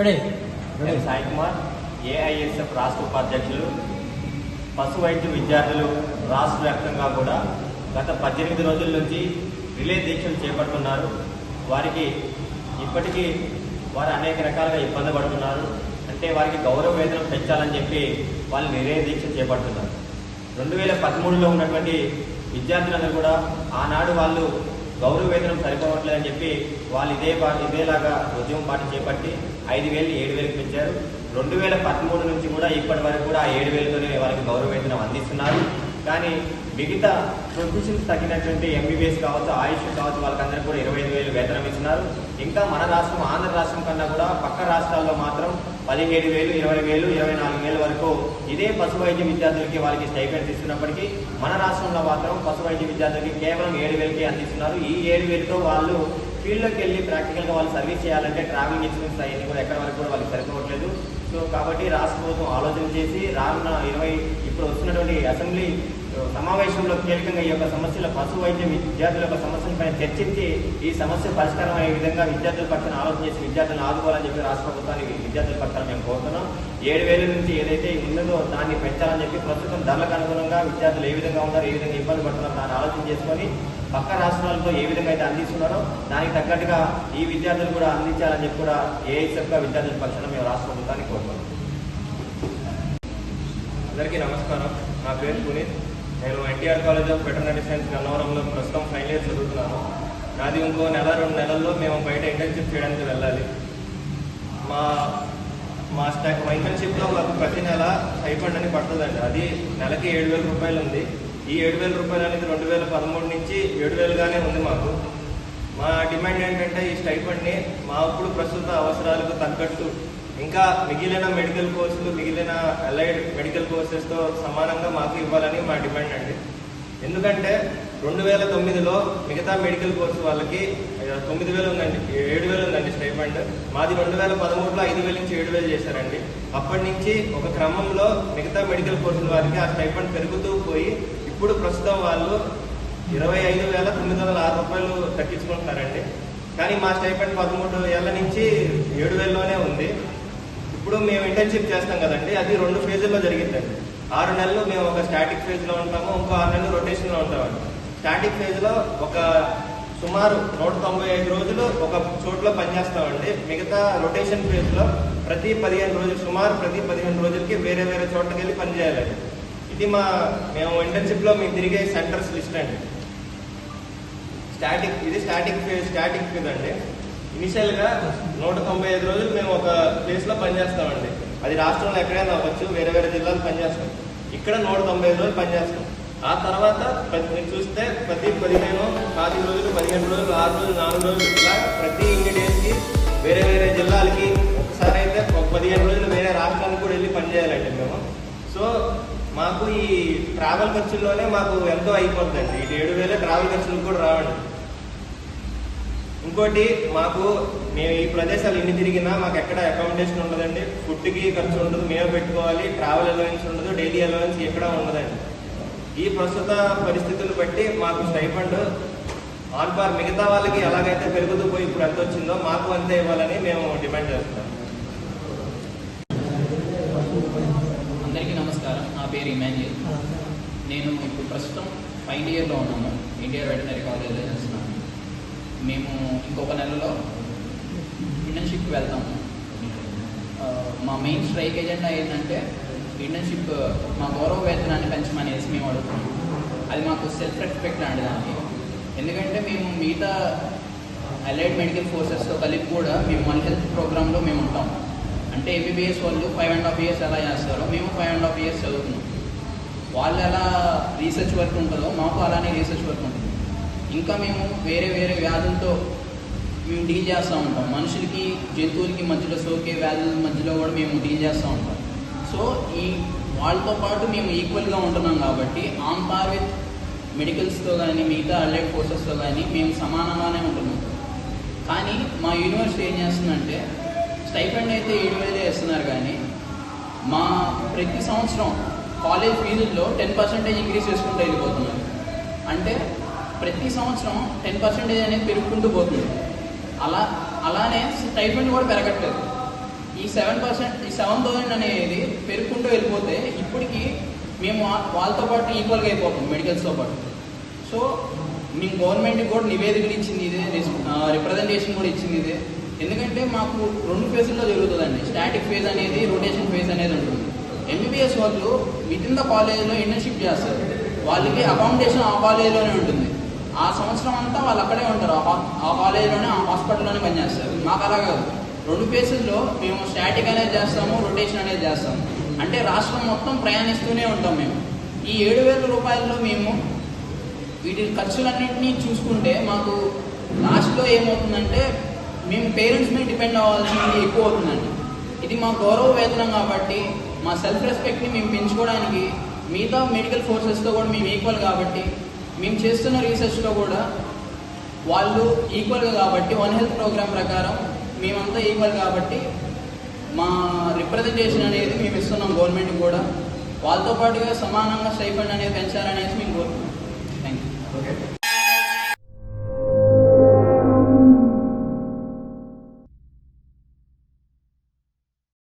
Ready? నేను Sai Kumar AISF రాష్ట్ర ఉపాధ్యక్షులు పశు వైద్య విద్యార్థులు రాష్ట్ర వ్యాప్తంగా కూడా గత పద్దెనిమిది రోజుల నుంచి రిలే దీక్షలు చేపడుతున్నారు. వారికి ఇప్పటికీ వారు అనేక రకాలుగా ఇబ్బంది పడుతున్నారు. అంటే వారికి గౌరవ వేతనం పెంచాలని చెప్పి వాళ్ళు నిలయ దీక్ష చేపడుతున్నారు. రెండు వేల పదమూడులో ఉన్నటువంటి విద్యార్థులందరూ కూడా ఆనాడు వాళ్ళు గౌరవ వేతనం సరిపోవట్లేదని చెప్పి వాళ్ళు ఇదే పా ఇదేలాగా ఉద్యమం పాటు చేపట్టి ఐదు వేలు ఏడు వేలకు పెంచారు. రెండు వేల పదమూడు నుంచి కూడా ఇప్పటి వరకు కూడా ఆ ఏడు వేలతోనే వాళ్ళకి గౌరవ వేతనం అందిస్తున్నారు. కానీ మిగతా ప్రొఫెషన్స్ తగినటువంటి ఎంబీబీఎస్ కావచ్చు ఆయుష్ కావచ్చు వాళ్ళకందరికీ కూడా ఇరవై ఐదు వేలు వేతనం ఇస్తున్నారు. ఇంకా మన రాష్ట్రం ఆంధ్ర రాష్ట్రం కన్నా కూడా పక్క రాష్ట్రాల్లో మాత్రం పదిహేడు వేలు ఇరవై వేలు ఇరవై నాలుగు వేల వరకు ఇదే పశు వైద్య విద్యార్థులకి వాళ్ళకి స్టైపెండ్స్ ఇస్తున్నప్పటికీ మన రాష్ట్రంలో మాత్రం పశు వైద్య విద్యార్థులకి కేవలం ఏడు వేలకే అందిస్తున్నారు. ఈ ఏడు వేలతో వాళ్ళు ఫీల్డ్లోకి వెళ్ళి ప్రాక్టికల్గా వాళ్ళు సర్వీస్ చేయాలంటే ట్రావెలింగ్ ఎక్స్పెన్స్ అవన్నీ కూడా ఎక్కడ వరకు కూడా వాళ్ళకి సరిపోవట్లేదు. సో కాబట్టి రాష్ట్ర ప్రభుత్వం ఆలోచన చేసి రానున్న ఇరవై ఇప్పుడు వస్తున్నటువంటి అసెంబ్లీ సమావేశంలో కీలకంగా ఈ యొక్క సమస్యల పశు వైద్యం విద్యార్థుల యొక్క సమస్యలపై చర్చించి ఈ సమస్య పరిష్కారం అయ్యే విధంగా విద్యార్థుల పక్షాన ఆలోచన చేసి విద్యార్థులను ఆదుకోవాలని చెప్పి రాష్ట్ర ప్రభుత్వానికి విద్యార్థుల పక్షాన మేము కోరుతున్నాం. ఏడు వేల నుంచి ఏదైతే ఉన్నదో దాన్ని పెంచాలని చెప్పి ప్రస్తుతం ధరలకు అనుగుణంగా విద్యార్థులు ఏ విధంగా ఉన్నారు ఏ విధంగా ఇబ్బంది పడుతున్నారు దాన్ని ఆలోచన చేసుకొని పక్క రాష్ట్రాలతో ఏ విధంగా అయితే అందిస్తున్నారో దానికి తగ్గట్టుగా ఈ విద్యార్థులు కూడా అందించాలని చెప్పి కూడా ఏఐసెఫ్గా విద్యార్థుల పక్షాన మేము రాష్ట్ర ప్రభుత్వాన్ని కోరుతున్నాం. అందరికీ నమస్కారం. నా పేరు పునీత్. నేను NTR college of veterinary science గన్నవరంలో ప్రస్తుతం ఫైనల్ ఇయర్ చదువుతున్నాను. నాది ఇంకో నెల రెండు నెలల్లో మేము బయట ఇంటర్న్షిప్ చేయడానికి వెళ్ళాలి. మా మా స్టా మా ఇంటర్న్షిప్లో మాకు ప్రతి నెల స్టైఫండ్ అని పడుతుందండి. అది నెలకి ఏడు వేల రూపాయలు ఉంది. ఈ ఏడు వేల రూపాయలు అనేది రెండు వేల పదమూడు నుంచి ఏడు వేలుగానే ఉంది మాకు. మా డిమాండ్ ఏంటంటే ఈ స్టైఫండ్ని మా ఇప్పుడు ప్రస్తుత అవసరాలకు తగ్గట్టు ఇంకా మిగిలిన మెడికల్ కోర్సులు మిగిలిన అలైడ్ మెడికల్ కోర్సెస్తో సమానంగా మాకు ఇవ్వాలని మా డిమాండ్ అండి. ఎందుకంటే రెండు వేల తొమ్మిదిలో మిగతా మెడికల్ కోర్సు వాళ్ళకి తొమ్మిది వేలు ఉందండి ఏడు వేలు ఉందండి స్టైఫండ్ మాది రెండు వేల పదమూడులో ఐదు వేల నుంచి ఏడు వేలు చేశారండి. అప్పటి నుంచి ఒక క్రమంలో మిగతా మెడికల్ కోర్సుల వారికి ఆ స్టైఫండ్ పెరుగుతూ పోయి ఇప్పుడు ప్రస్తుతం వాళ్ళు ఇరవై ఐదు వేల తొమ్మిది వందల ఆరు రూపాయలు తగ్గించుకుంటున్నారండి. కానీ మా స్టైఫండ్ పదమూడు ఏళ్ళ నుంచి ఏడు వేలలోనే ఉంది. ఇప్పుడు మేము ఇంటర్న్షిప్ చేస్తాం కదండి అది రెండు ఫేజుల్లో జరిగిందండి. ఆరు నెలలు మేము ఒక స్టాటిక్ ఫేజ్లో ఉంటాము ఇంకో ఆరు నెలలు రొటేషన్లో ఉంటామండి. స్టాటిక్ ఫేజ్లో ఒక సుమారు నూట తొంభై ఐదు రోజులు ఒక చోట్ల పనిచేస్తామండి. మిగతా రొటేషన్ ఫేజ్లో ప్రతి పదిహేను రోజులు సుమారు ప్రతి పదిహేను రోజులకి వేరే వేరే చోట్లకి వెళ్ళి పనిచేయాలండి ఇది మా మేము ఇంటర్న్షిప్లో మేము తిరిగే సెంటర్స్ లిస్ట్ అండి. స్టాటిక్ ఇది స్టాటిక్ ఫేజ్ స్టాటిక్ ఫేజ్ అండి. ఇనిషియల్గా నూట తొంభై ఐదు రోజులు మేము ఒక ప్లేస్లో పనిచేస్తామండి. అది రాష్ట్రంలో ఎక్కడైనా అవ్వచ్చు వేరే వేరే జిల్లాలు పనిచేస్తాం. ఇక్కడ నూట తొంభై ఐదు రోజులు పనిచేస్తాం. ఆ తర్వాత ప్రతి- మీరు చూస్తే ప్రతి పదిహేను పది రోజులు పదిహేను రోజులు ఆరు రోజులు నాలుగు రోజులు ఇలా ప్రతి ఇన్ని డేస్కి వేరే వేరే జిల్లాలకి ఒకసారి అయితే ఒక పదిహేను రోజులు వేరే రాష్ట్రానికి కూడా వెళ్ళి పనిచేయాలండి మేము. సో మాకు ఈ ట్రావెల్ ఖర్చుల్లోనే మాకు ఎంతో అయిపోతుందండి. ఈ ఏడు వేలే ట్రావెల్ ఖర్చులు కూడా రావండి. ఇంకోటి మాకు మేము ఈ ప్రదేశాలు ఎన్ని తిరిగినా మాకు ఎక్కడ అకామిడేషన్ ఉండదండి. ఫుడ్కి ఖర్చు ఉండదు మేము పెట్టుకోవాలి. ట్రావెల్ అలవెన్స్ ఉండదు డైలీ అలవెన్స్ ఎక్కడ ఉండదండి. ఈ ప్రస్తుత పరిస్థితులు బట్టి మాకు స్టైఫండ్ ఆన్ పార్ మిగతా వాళ్ళకి ఎలాగైతే పెరుగుతూ పోయి ఇప్పుడు ఎంత వచ్చిందో మాకు అంతే ఇవ్వాలని మేము డిమాండ్ చేస్తున్నాం. అందరికీ నమస్కారం. నా పేరు ఇమాన్యుయల్. నేను ఇప్పుడు ప్రస్తుతం ఫైనల్ ఇయర్లో ఉన్నాము ఇండియా వెటనరీ కాలేజ్లో చేస్తున్నాను. మేము ఇంకొక నెలలో ఇంటర్న్షిప్కి వెళ్తాము. మా మెయిన్ స్ట్రైక్ ఎజెండా ఏంటంటే ఇంటర్న్షిప్ మా గౌరవ వేతనాన్ని పెంచమనేసి మేము అడుగుతున్నాం. అది మాకు సెల్ఫ్ రెస్పెక్ట్ అండి. దానికి ఎందుకంటే మేము మిగతా అలైడ్ మెడికల్ ఫోర్సెస్తో కలిపి కూడా మేము వన్ హెల్త్ ప్రోగ్రాంలో మేము ఉంటాం. అంటే ఎంబీబీఎస్ వాళ్ళు ఫైవ్ అండ్ హాఫ్ ఇయర్స్ ఎలా చేస్తారో మేము ఫైవ్ అండ్ హాఫ్ ఇయర్స్ చదువుతున్నాం. వాళ్ళు ఎలా రీసెర్చ్ వర్క్ ఉంటుందో మాకు అలానే రీసెర్చ్ వర్క్ ఉంటుంది. ఇంకా మేము వేరే వేరే వ్యాధులతో మేము డీల్ చేస్తూ ఉంటాం. మనుషులకి జంతువులకి మధ్యలో సోకే వ్యాధుల మధ్యలో కూడా మేము డీల్ చేస్తూ ఉంటాం. సో ఈ వాళ్ళతో పాటు మేము ఈక్వల్గా ఉంటున్నాం కాబట్టి ఆన్ పార్ విత్ మెడికల్స్తో కానీ మిగతా అలైడ్ ఫోర్సెస్తో కానీ మేము సమానంగానే ఉంటున్నాం. కానీ మా యూనివర్సిటీ ఏం చేస్తుందంటే స్టైఫండ్ అయితే ఏడు వేలే ఇస్తున్నారు కానీ మా ప్రతి సంవత్సరం కాలేజ్ ఫీజుల్లో టెన్ పర్సెంటేజ్ ఇంక్రీజ్ చేసుకుంటూ వెళ్ళిపోతున్నారు అంటే ప్రతి సంవత్సరం టెన్ పర్సెంటేజ్ అనేది పెరుగుకుంటూ పోతుంది. అలా అలానే స్టైఫండ్ కూడా పెరగట్లేదు. ఈ సెవెన్ పర్సెంట్ ఈ సెవెన్ థౌసండ్ అనేది పెరుగుకుంటూ వెళ్ళిపోతే ఇప్పటికీ మేము వాళ్ళతో పాటు ఈక్వల్గా అయిపోతాం మెడికల్స్తో పాటు. సో మేము గవర్నమెంట్కి కూడా నివేదికలు ఇచ్చింది ఇదే రిప్రజెంటేషన్ కూడా ఇచ్చింది ఇదే. ఎందుకంటే మాకు రెండు ఫేజుల్లో జరుగుతుందండి. స్టాటిక్ ఫేజ్ అనేది రొటేషన్ ఫేజ్ అనేది ఉంటుంది. ఎంబీబీఎస్ వాళ్ళు విత్ ఇన్ ద కాలేజ్లో ఇంటర్న్షిప్ చేస్తారు. వాళ్ళకి అకామిడేషన్ ఆ కాలేజ్లోనే ఉంటుంది. ఆ సంవత్సరం అంతా వాళ్ళు అక్కడే ఉంటారు. ఆ కాలేజీలోనే ఆ కాలేజ్లోనే ఆ హాస్పిటల్లోనే పనిచేస్తారు మాకు అలా కాదు. రెండు ఫేసెస్లో మేము స్టాటిక్ అనేది చేస్తాము రొటేషన్ అనేది చేస్తాము. అంటే రాష్ట్రం మొత్తం ప్రయాణిస్తూనే ఉంటాం మేము. ఈ ఏడు వేల రూపాయల్లో మేము వీటి ఖర్చులన్నింటినీ చూసుకుంటే మాకు లాస్ట్లో ఏమవుతుందంటే మేము పేరెంట్స్ మీద డిపెండ్ అవ్వాల్సింది ఎక్కువ అవుతుందండి. ఇది మా గౌరవ వేతనం కాబట్టి మా సెల్ఫ్ రెస్పెక్ట్ని మేము పెంచుకోవడానికి మిగతా మెడికల్ ఫోర్సెస్తో కూడా మేము ఈక్వల్ కాబట్టి మేము చేస్తున్న రీసెర్చ్లో కూడా వాళ్ళు ఈక్వల్గా కాబట్టి వన్ హెల్త్ ప్రోగ్రామ్ ప్రకారం మేమంతా ఈక్వల్ కాబట్టి మా రిప్రజెంటేషన్ అనేది మేము ఇస్తున్నాం గవర్నమెంట్ కూడా. వాళ్ళతో పాటుగా సమానంగా స్టైఫండ్ అనేది పెంచాలనేసి మేము కోరుతున్నాం. Thank you okay